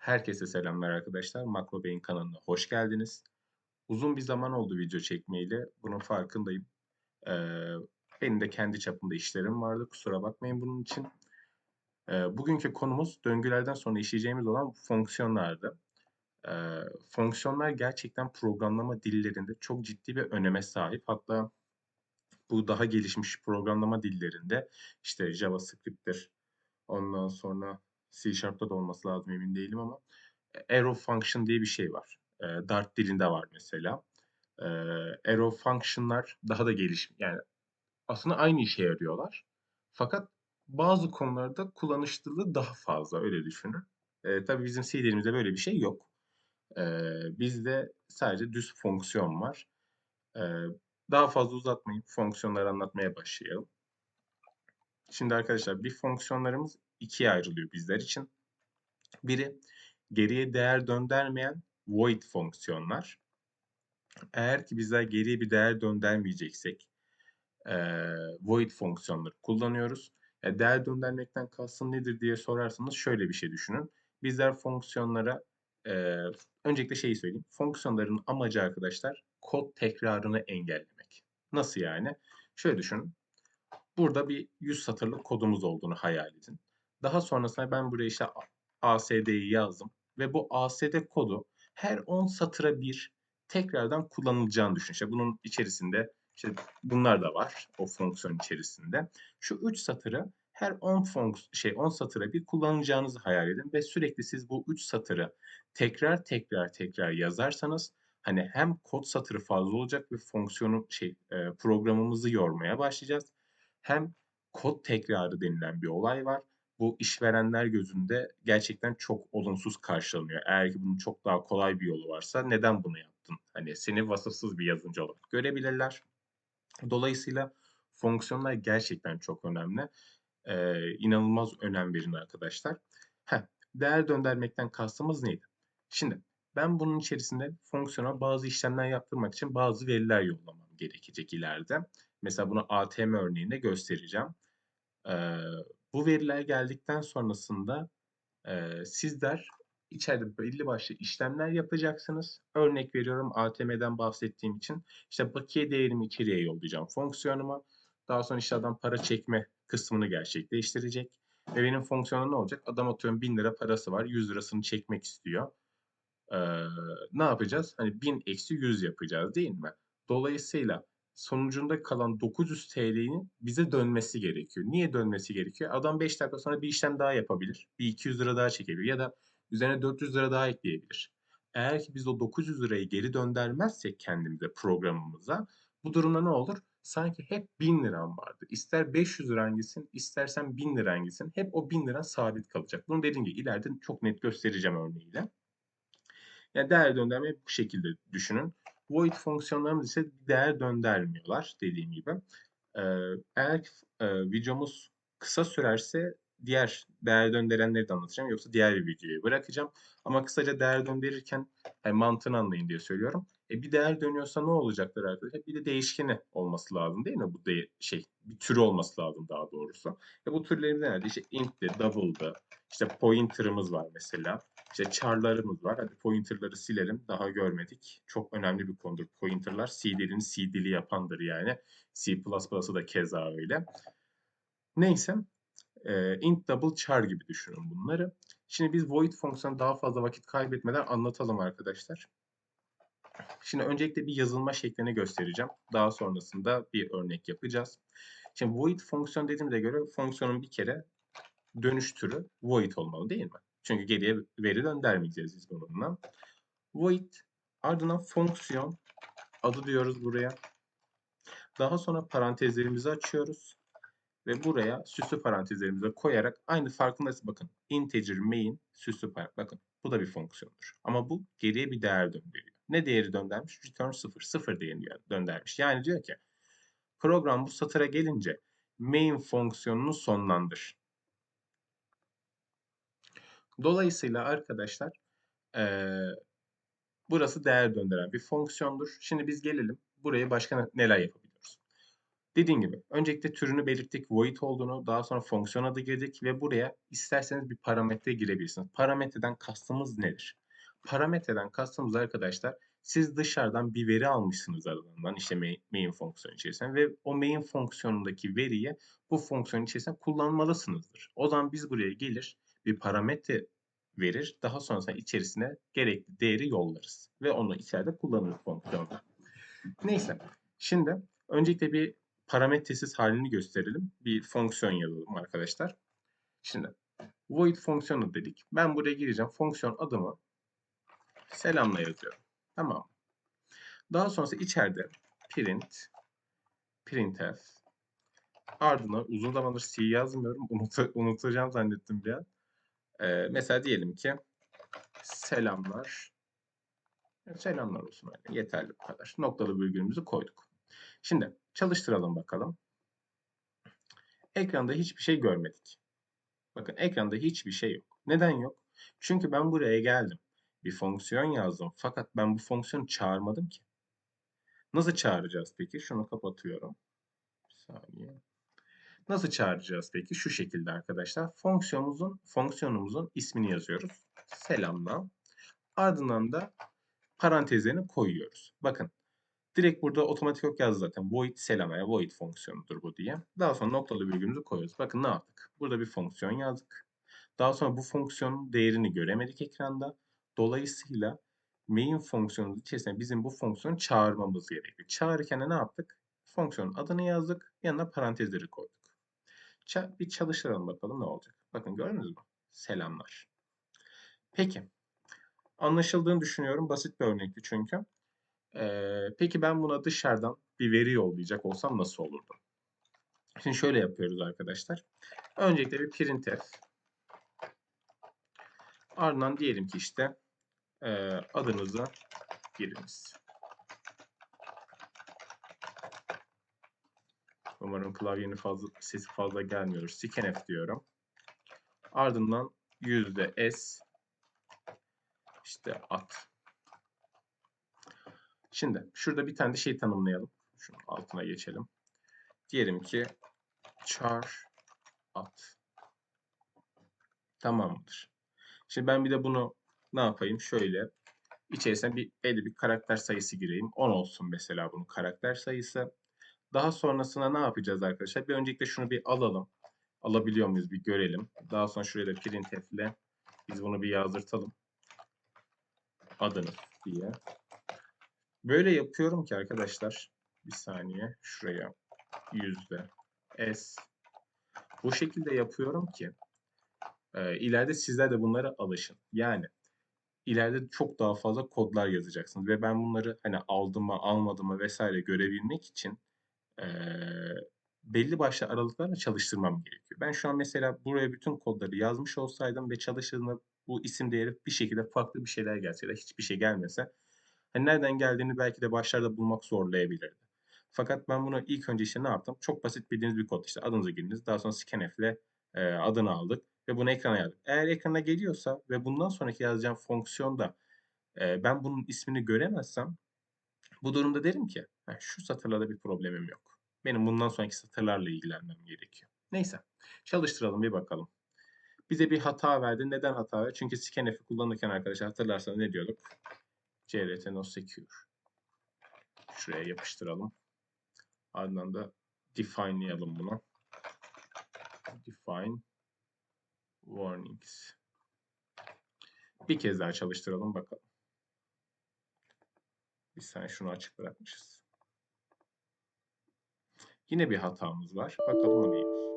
Herkese selamlar arkadaşlar. Makro Beyin kanalına hoş geldiniz. Uzun bir zaman oldu video çekmeyeli. Bunun farkındayım. Ee, benim de kendi çapımda işlerim vardı. Kusura bakmayın bunun için. Ee, bugünkü konumuz döngülerden sonra işleyeceğimiz olan fonksiyonlardı. Ee, fonksiyonlar gerçekten programlama dillerinde çok ciddi bir öneme sahip. Hatta bu daha gelişmiş programlama dillerinde işte JavaScript'tir, ondan sonra C Sharp'ta da olması lazım emin değilim ama arrow function diye bir şey var. E, Dart dilinde var mesela. E, arrow function'lar daha da gelişmiş. Yani aslında aynı işe yarıyorlar. Fakat bazı konularda kullanışlılığı daha fazla öyle düşünün. E, tabii bizim C dilimizde böyle bir şey yok. E, bizde sadece düz fonksiyon var. E, daha fazla uzatmayıp fonksiyonları anlatmaya başlayalım. Şimdi arkadaşlar bir fonksiyonlarımız ikiye ayrılıyor bizler için. Biri geriye değer döndürmeyen void fonksiyonlar. Eğer ki bizler geriye bir değer döndürmeyeceksek e, void fonksiyonları kullanıyoruz. E, değer döndürmekten kastım nedir diye sorarsanız şöyle bir şey düşünün. Bizler fonksiyonlara e, öncelikle şeyi söyleyeyim. Fonksiyonların amacı arkadaşlar kod tekrarını engellemek. Nasıl yani? Şöyle düşünün. Burada bir 100 satırlık kodumuz olduğunu hayal edin. Daha sonrasında ben buraya işte ASD'yi yazdım ve bu ASD kodu her 10 satıra bir tekrardan kullanılacağını düşün. İşte bunun içerisinde işte bunlar da var o fonksiyon içerisinde. Şu 3 satırı her 10 fonks şey 10 satıra bir kullanacağınızı hayal edin ve sürekli siz bu 3 satırı tekrar tekrar tekrar yazarsanız hani hem kod satırı fazla olacak ve fonksiyonu şey e, programımızı yormaya başlayacağız. Hem kod tekrarı denilen bir olay var bu işverenler gözünde gerçekten çok olumsuz karşılanıyor. Eğer ki bunun çok daha kolay bir yolu varsa neden bunu yaptın? Hani seni vasıfsız bir yazılımcı olarak görebilirler. Dolayısıyla fonksiyonlar gerçekten çok önemli. Ee, inanılmaz önem verin arkadaşlar. Heh, değer döndürmekten kastımız neydi? Şimdi ben bunun içerisinde fonksiyona bazı işlemler yaptırmak için bazı veriler yollamam gerekecek ileride. Mesela bunu ATM örneğinde göstereceğim. Ee, bu veriler geldikten sonrasında e, sizler içeride belli başlı işlemler yapacaksınız. Örnek veriyorum ATM'den bahsettiğim için işte bakiye değerimi içeriye yollayacağım fonksiyonuma. Daha sonra işte adam para çekme kısmını gerçekleştirecek. Ve benim fonksiyonum ne olacak? Adam atıyorum 1000 lira parası var. 100 lirasını çekmek istiyor. Ee, ne yapacağız? Hani 1000 eksi 100 yapacağız değil mi? Dolayısıyla sonucunda kalan 900 TL'nin bize dönmesi gerekiyor. Niye dönmesi gerekiyor? Adam 5 dakika sonra bir işlem daha yapabilir. Bir 200 lira daha çekebilir ya da üzerine 400 lira daha ekleyebilir. Eğer ki biz o 900 lirayı geri döndürmezsek kendimize programımıza bu durumda ne olur? Sanki hep 1000 liram vardı. İster 500 lira gitsin, istersen 1000 lira gitsin. Hep o 1000 lira sabit kalacak. Bunu dediğim gibi ileride çok net göstereceğim örneğiyle. Yani değer döndürmeyi bu şekilde düşünün void fonksiyonlarımız ise değer döndürmüyorlar dediğim gibi. Ee, eğer e, videomuz kısa sürerse diğer değer döndürenleri de anlatacağım. Yoksa diğer bir videoyu bırakacağım. Ama kısaca değer döndürürken yani mantığını anlayın diye söylüyorum. E bir değer dönüyorsa ne olacaktır arkadaşlar? Bir de değişkeni olması lazım değil mi? Bu de şey bir türü olması lazım daha doğrusu. E bu türlerimiz nerede? İşte int'ti, double'dı. İşte pointer'ımız var mesela. İşte char'larımız var. Hadi pointer'ları silelim. Daha görmedik. Çok önemli bir konudur pointer'lar. C dilini C dili yapandır yani. C++'ı da keza öyle. Neyse. E, int double char gibi düşünün bunları. Şimdi biz void fonksiyonu daha fazla vakit kaybetmeden anlatalım arkadaşlar. Şimdi öncelikle bir yazılma şeklini göstereceğim. Daha sonrasında bir örnek yapacağız. Şimdi void fonksiyon dediğimize göre fonksiyonun bir kere dönüş türü void olmalı değil mi? Çünkü geriye veri göndermeyeceğiz biz bununla. Void ardından fonksiyon adı diyoruz buraya. Daha sonra parantezlerimizi açıyoruz. Ve buraya süslü parantezlerimizi koyarak aynı farkındayız. Bakın integer main süslü parantez. Bakın bu da bir fonksiyondur. Ama bu geriye bir değer döndürüyor. Ne değeri döndürmüş? Return 0. 0 değerini döndürmüş. Yani diyor ki program bu satıra gelince main fonksiyonunu sonlandır. Dolayısıyla arkadaşlar ee, burası değer döndüren bir fonksiyondur. Şimdi biz gelelim buraya başka neler yapabiliyoruz. Dediğim gibi öncelikle türünü belirttik, void olduğunu, daha sonra fonksiyon adı girdik ve buraya isterseniz bir parametre girebilirsiniz. Parametreden kastımız nedir? Parametreden kastımız arkadaşlar siz dışarıdan bir veri almışsınız alanından işte main, main fonksiyon içerisinde ve o main fonksiyonundaki veriyi bu fonksiyon içerisinde kullanmalısınızdır. O zaman biz buraya gelir bir parametre verir. Daha sonrasında içerisine gerekli değeri yollarız ve onu içeride kullanırız fonksiyonda. Neyse. Şimdi öncelikle bir parametresiz halini gösterelim. Bir fonksiyon yazalım arkadaşlar. Şimdi void fonksiyonu dedik. Ben buraya gireceğim. Fonksiyon adımı selamla yazıyorum. Tamam. Daha sonrası içeride print printf ardına uzun zamandır C yazmıyorum. Unut unutacağım zannettim bir an. Ee, mesela diyelim ki selamlar selamlar olsun. Yani yeterli bu kadar. Noktalı virgülümüzü koyduk. Şimdi çalıştıralım bakalım. Ekranda hiçbir şey görmedik. Bakın ekranda hiçbir şey yok. Neden yok? Çünkü ben buraya geldim. Bir fonksiyon yazdım. Fakat ben bu fonksiyonu çağırmadım ki. Nasıl çağıracağız peki? Şunu kapatıyorum. Bir saniye. Nasıl çağıracağız peki? Şu şekilde arkadaşlar. Fonksiyonumuzun fonksiyonumuzun ismini yazıyoruz. Selamla. Ardından da parantezlerini koyuyoruz. Bakın direkt burada otomatik yok yazdı zaten. Void selamaya void fonksiyonudur bu diye. Daha sonra noktalı virgülümüzü koyuyoruz. Bakın ne yaptık? Burada bir fonksiyon yazdık. Daha sonra bu fonksiyonun değerini göremedik ekranda. Dolayısıyla main fonksiyonun içerisinde bizim bu fonksiyonu çağırmamız gerekiyor. Çağırırken ne yaptık? Fonksiyonun adını yazdık. Yanına parantezleri koyduk. Bir çalıştıralım bakalım ne olacak. Bakın gördünüz mü? Selamlar. Peki. Anlaşıldığını düşünüyorum. Basit bir örnekti çünkü. Ee, peki ben buna dışarıdan bir veri yollayacak olsam nasıl olurdu? Şimdi şöyle yapıyoruz arkadaşlar. Öncelikle bir printf. Ardından diyelim ki işte e, adınızı giriniz. Umarım klavyenin fazla, sesi fazla gelmiyor. Scanf diyorum. Ardından yüzde s işte at. Şimdi şurada bir tane de şey tanımlayalım. Şunun altına geçelim. Diyelim ki char at. Tamamdır. Şimdi ben bir de bunu ne yapayım? Şöyle içerisine bir belli bir karakter sayısı gireyim. 10 olsun mesela bunun karakter sayısı. Daha sonrasında ne yapacağız arkadaşlar? Bir öncelikle şunu bir alalım. Alabiliyor muyuz bir görelim. Daha sonra şuraya da printf ile biz bunu bir yazdırtalım. Adını diye. Böyle yapıyorum ki arkadaşlar. Bir saniye. Şuraya yüzde s. Bu şekilde yapıyorum ki e, ileride sizler de bunlara alışın. Yani ileride çok daha fazla kodlar yazacaksınız ve ben bunları hani aldım mı almadım mı vesaire görebilmek için e, belli başlı aralıklarla çalıştırmam gerekiyor. Ben şu an mesela buraya bütün kodları yazmış olsaydım ve çalıştığında bu isim değeri bir şekilde farklı bir şeyler gelse ya da hiçbir şey gelmese hani nereden geldiğini belki de başlarda bulmak zorlayabilirdi. Fakat ben bunu ilk önce işte ne yaptım? Çok basit bildiğiniz bir kod işte adınızı giriniz. Daha sonra scanf ile e, adını aldık ve bunu ekrana yazdık. Eğer ekrana geliyorsa ve bundan sonraki yazacağım fonksiyonda e, ben bunun ismini göremezsem bu durumda derim ki şu satırlarda bir problemim yok. Benim bundan sonraki satırlarla ilgilenmem gerekiyor. Neyse çalıştıralım bir bakalım. Bize bir hata verdi. Neden hata verdi? Çünkü scanf'i kullanırken arkadaşlar hatırlarsanız ne diyorduk? crt no secure. Şuraya yapıştıralım. Ardından da define'layalım bunu. Define warnings. Bir kez daha çalıştıralım bakalım. Bir saniye şunu açık bırakmışız. Yine bir hatamız var. Bakalım o neymiş.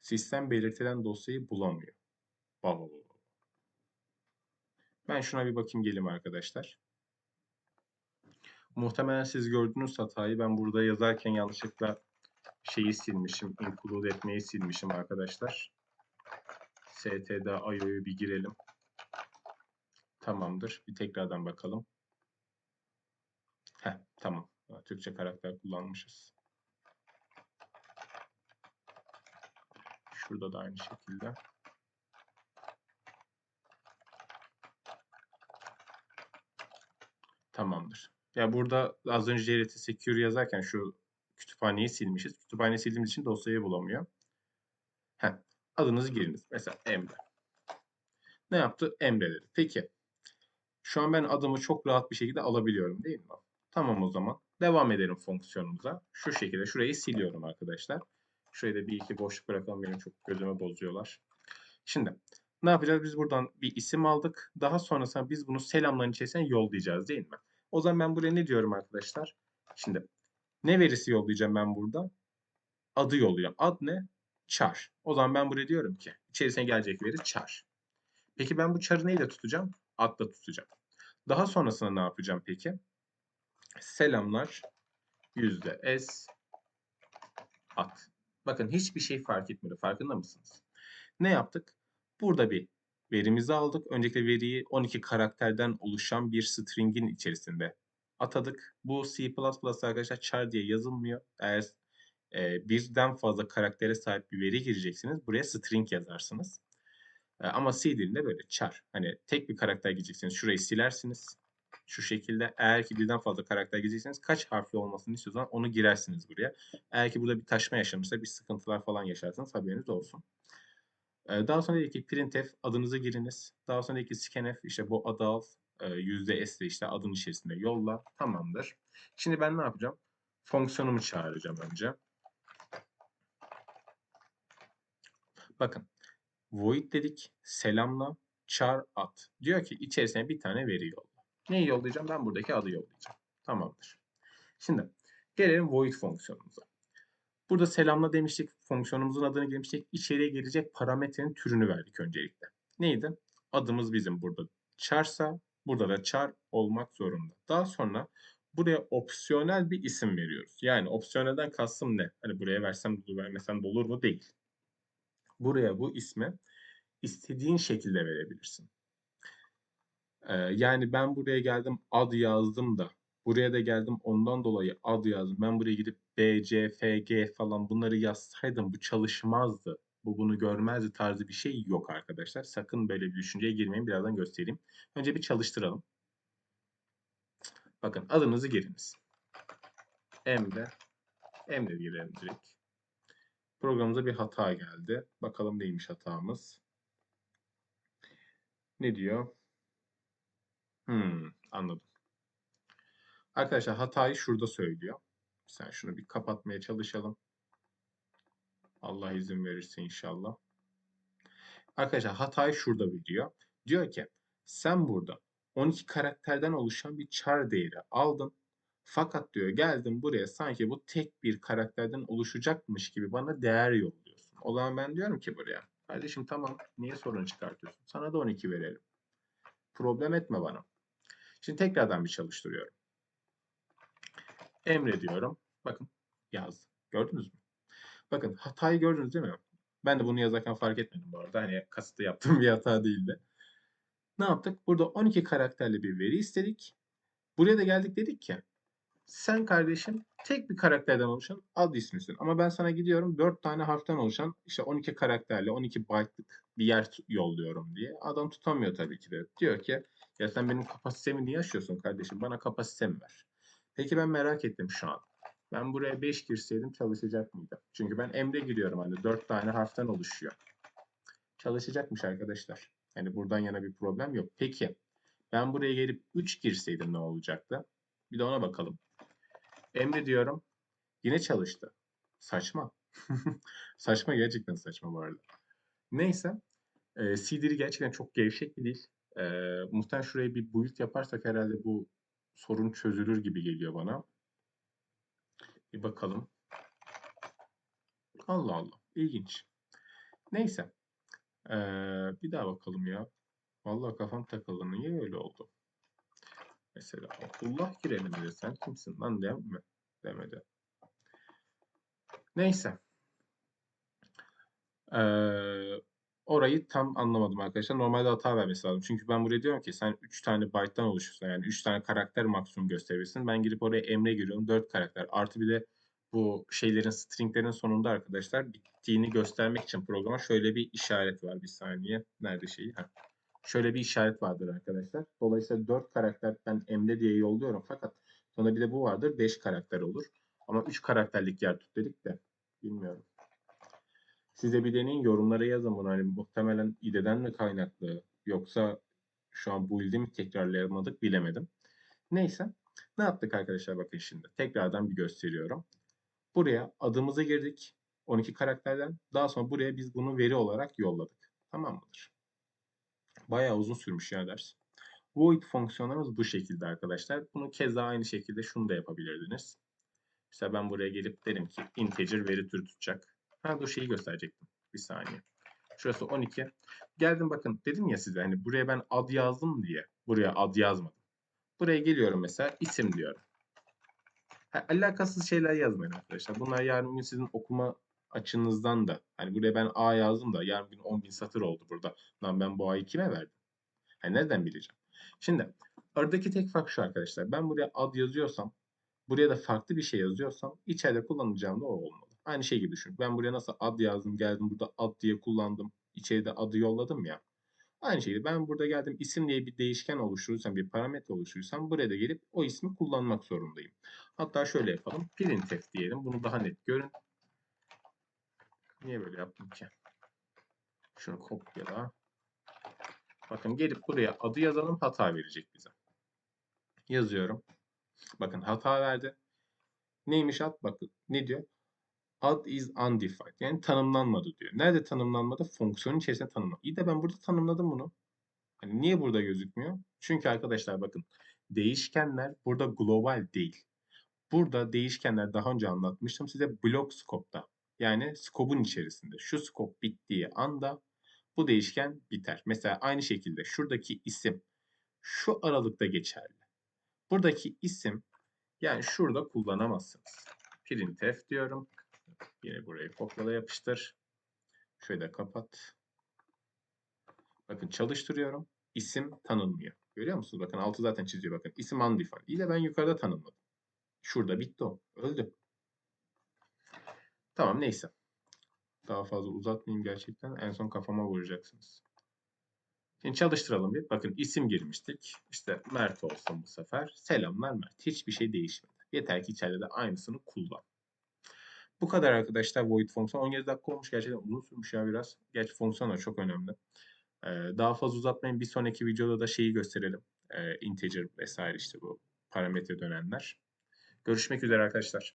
Sistem belirtilen dosyayı bulamıyor. Baba Ben şuna bir bakayım gelim arkadaşlar. Muhtemelen siz gördüğünüz hatayı ben burada yazarken yanlışlıkla şeyi silmişim. Include etmeyi silmişim arkadaşlar. std IO'yu bir girelim. Tamamdır. Bir tekrardan bakalım. Heh, tamam. Türkçe karakter kullanmışız. Şurada da aynı şekilde. Tamamdır. Ya burada az önce JRT Secure yazarken şu kütüphaneyi silmişiz. Kütüphaneyi sildiğimiz için dosyayı bulamıyor. Heh, adınızı giriniz. Mesela Emre. Ne yaptı? Emre dedi. Peki. Şu an ben adımı çok rahat bir şekilde alabiliyorum değil mi? Tamam o zaman. Devam edelim fonksiyonumuza. Şu şekilde şurayı siliyorum arkadaşlar. Şurayı da bir iki boşluk bırakalım. Benim çok gözüme bozuyorlar. Şimdi ne yapacağız? Biz buradan bir isim aldık. Daha sonrasında biz bunu selamların içerisine yollayacağız değil mi? O zaman ben buraya ne diyorum arkadaşlar? Şimdi ne verisi yollayacağım ben burada? Adı yollayacağım. Ad ne? Char. O zaman ben buraya diyorum ki içerisine gelecek veri char. Peki ben bu char'ı neyle tutacağım? Adla tutacağım. Daha sonrasında ne yapacağım peki? Selamlar yüzde s ad. Bakın hiçbir şey fark etmedi. Farkında mısınız? Ne yaptık? Burada bir verimizi aldık. Öncelikle veriyi 12 karakterden oluşan bir string'in içerisinde atadık. Bu C++ arkadaşlar char diye yazılmıyor. Eğer e, birden fazla karaktere sahip bir veri gireceksiniz. Buraya string yazarsınız. E, ama C dilinde böyle char. Hani tek bir karakter gireceksiniz. Şurayı silersiniz. Şu şekilde eğer ki birden fazla karakter girecekseniz kaç harfli olmasını istiyorsanız onu girersiniz buraya. Eğer ki burada bir taşma yaşamışsa bir sıkıntılar falan yaşarsınız haberiniz olsun. Daha sonra dedi ki printf adınızı giriniz. Daha sonra dedi ki scanf işte bu adı al. Yüzde s ile işte adın içerisinde yolla. Tamamdır. Şimdi ben ne yapacağım? Fonksiyonumu çağıracağım önce. Bakın. Void dedik. Selamla. Char at. Diyor ki içerisine bir tane veri yolla. Neyi yollayacağım? Ben buradaki adı yollayacağım. Tamamdır. Şimdi gelelim void fonksiyonumuza. Burada selamla demiştik. Fonksiyonumuzun adını girmiştik. İçeriye gelecek parametrenin türünü verdik öncelikle. Neydi? Adımız bizim burada char'sa burada da char olmak zorunda. Daha sonra buraya opsiyonel bir isim veriyoruz. Yani opsiyonelden kastım ne? Hani buraya versem de vermesem de olur mu? Değil. Buraya bu ismi istediğin şekilde verebilirsin. Yani ben buraya geldim ad yazdım da buraya da geldim ondan dolayı ad yazdım. Ben buraya gidip B, C, F, G falan bunları yazsaydım bu çalışmazdı. Bu bunu görmezdi tarzı bir şey yok arkadaşlar. Sakın böyle bir düşünceye girmeyin. Birazdan göstereyim. Önce bir çalıştıralım. Bakın adınızı giriniz. Emre. Emre girelim direkt. Programımıza bir hata geldi. Bakalım neymiş hatamız. Ne diyor? Hmm, anladım. Arkadaşlar hatayı şurada söylüyor. Sen şunu bir kapatmaya çalışalım. Allah izin verirse inşallah. Arkadaşlar hatayı şurada biliyor. Diyor ki sen burada 12 karakterden oluşan bir char değeri aldın. Fakat diyor geldim buraya sanki bu tek bir karakterden oluşacakmış gibi bana değer yolluyorsun. O zaman ben diyorum ki buraya kardeşim tamam niye sorun çıkartıyorsun? Sana da 12 verelim. Problem etme bana. Şimdi tekrardan bir çalıştırıyorum. Emre diyorum. Bakın yazdı. Gördünüz mü? Bakın hatayı gördünüz değil mi? Ben de bunu yazarken fark etmedim bu arada. Hani kasıtlı yaptığım bir hata değildi. Ne yaptık? Burada 12 karakterli bir veri istedik. Buraya da geldik dedik ki sen kardeşim tek bir karakterden oluşan ad ismisin. Ama ben sana gidiyorum 4 tane harften oluşan işte 12 karakterli 12 byte'lık bir yer yolluyorum diye. Adam tutamıyor tabii ki de. Diyor ki ya sen benim kapasitemi niye aşıyorsun kardeşim? Bana kapasitemi ver. Peki ben merak ettim şu an. Ben buraya 5 girseydim çalışacak mıydı? Çünkü ben Emre giriyorum hani 4 tane harften oluşuyor. Çalışacakmış arkadaşlar. Yani buradan yana bir problem yok. Peki ben buraya gelip 3 girseydim ne olacaktı? Bir de ona bakalım. Emre diyorum. Yine çalıştı. Saçma. saçma gerçekten saçma bu arada. Neyse. E, CD'li gerçekten çok gevşek bir dil. E, muhtemelen şuraya bir build yaparsak herhalde bu sorun çözülür gibi geliyor bana. Bir bakalım. Allah Allah. İlginç. Neyse. Ee, bir daha bakalım ya. Vallahi kafam takıldı. Niye öyle oldu? Mesela Abdullah girelim dedi. Sen kimsin lan mi? Demedi. Neyse. Ee, orayı tam anlamadım arkadaşlar. Normalde hata vermesi lazım. Çünkü ben buraya diyorum ki sen 3 tane byte'dan oluşursun. Yani 3 tane karakter maksimum gösterirsin. Ben girip oraya Emre giriyorum. 4 karakter. Artı bir de bu şeylerin stringlerin sonunda arkadaşlar bittiğini göstermek için programa şöyle bir işaret var. Bir saniye. Nerede şeyi? Ha. Şöyle bir işaret vardır arkadaşlar. Dolayısıyla 4 karakterden Emre diye yolluyorum. Fakat sonra bir de bu vardır. 5 karakter olur. Ama 3 karakterlik yer tut dedik de. Size bir deneyin yorumlara yazın bunu. Hani muhtemelen IDE'den mi kaynaklı yoksa şu an bu ilde mi tekrarlayamadık bilemedim. Neyse. Ne yaptık arkadaşlar bakın şimdi. Tekrardan bir gösteriyorum. Buraya adımızı girdik. 12 karakterden. Daha sonra buraya biz bunu veri olarak yolladık. Tamam mıdır? Bayağı uzun sürmüş ya ders. Void fonksiyonlarımız bu şekilde arkadaşlar. Bunu keza aynı şekilde şunu da yapabilirdiniz. Mesela ben buraya gelip derim ki integer veri türü tutacak. Ha dur şeyi gösterecektim. Bir saniye. Şurası 12. Geldim bakın dedim ya size hani buraya ben ad yazdım diye. Buraya ad yazmadım. Buraya geliyorum mesela isim diyorum. Ha, alakasız şeyler yazmayın arkadaşlar. Bunlar yarın gün sizin okuma açınızdan da. Hani buraya ben A yazdım da yarın gün 10 bin satır oldu burada. Lan ben bu A'yı kime verdim? Hani nereden bileceğim? Şimdi aradaki tek fark şu arkadaşlar. Ben buraya ad yazıyorsam buraya da farklı bir şey yazıyorsam içeride kullanacağım da o olmalı. Aynı şey gibi düşün. Ben buraya nasıl ad yazdım geldim burada ad diye kullandım. İçeride adı yolladım ya. Aynı şekilde ben burada geldim isim diye bir değişken oluşturursam, bir parametre oluşturursam buraya da gelip o ismi kullanmak zorundayım. Hatta şöyle yapalım. Printf diyelim. Bunu daha net görün. Niye böyle yaptım ki? Şunu kopyala. Bakın gelip buraya adı yazalım hata verecek bize. Yazıyorum. Bakın hata verdi. Neymiş ad? Bakın ne diyor? Ad is undefined. Yani tanımlanmadı diyor. Nerede tanımlanmadı? Fonksiyonun içerisinde tanımlanmadı. İyi de ben burada tanımladım bunu. Hani niye burada gözükmüyor? Çünkü arkadaşlar bakın değişkenler burada global değil. Burada değişkenler daha önce anlatmıştım size block scope'da. Yani scope'un içerisinde. Şu scope bittiği anda bu değişken biter. Mesela aynı şekilde şuradaki isim şu aralıkta geçerli. Buradaki isim yani şurada kullanamazsınız. Printf diyorum. Yine burayı kopyala yapıştır. Şöyle kapat. Bakın çalıştırıyorum. İsim tanınmıyor. Görüyor musunuz? Bakın altı zaten çiziyor. Bakın isim undefined. De ben yukarıda tanımladım. Şurada bitti o. Öldü. Tamam neyse. Daha fazla uzatmayayım gerçekten. En son kafama vuracaksınız. Şimdi çalıştıralım bir. Bakın isim girmiştik. İşte Mert olsun bu sefer. Selamlar Mert. Hiçbir şey değişmedi. Yeter ki içeride de aynısını kullan. Bu kadar arkadaşlar void fonksiyon. 17 dakika olmuş gerçekten uzun sürmüş ya biraz. Gerçi fonksiyon da çok önemli. Ee, daha fazla uzatmayın. Bir sonraki videoda da şeyi gösterelim. Ee, integer vesaire işte bu parametre dönenler. Görüşmek üzere arkadaşlar.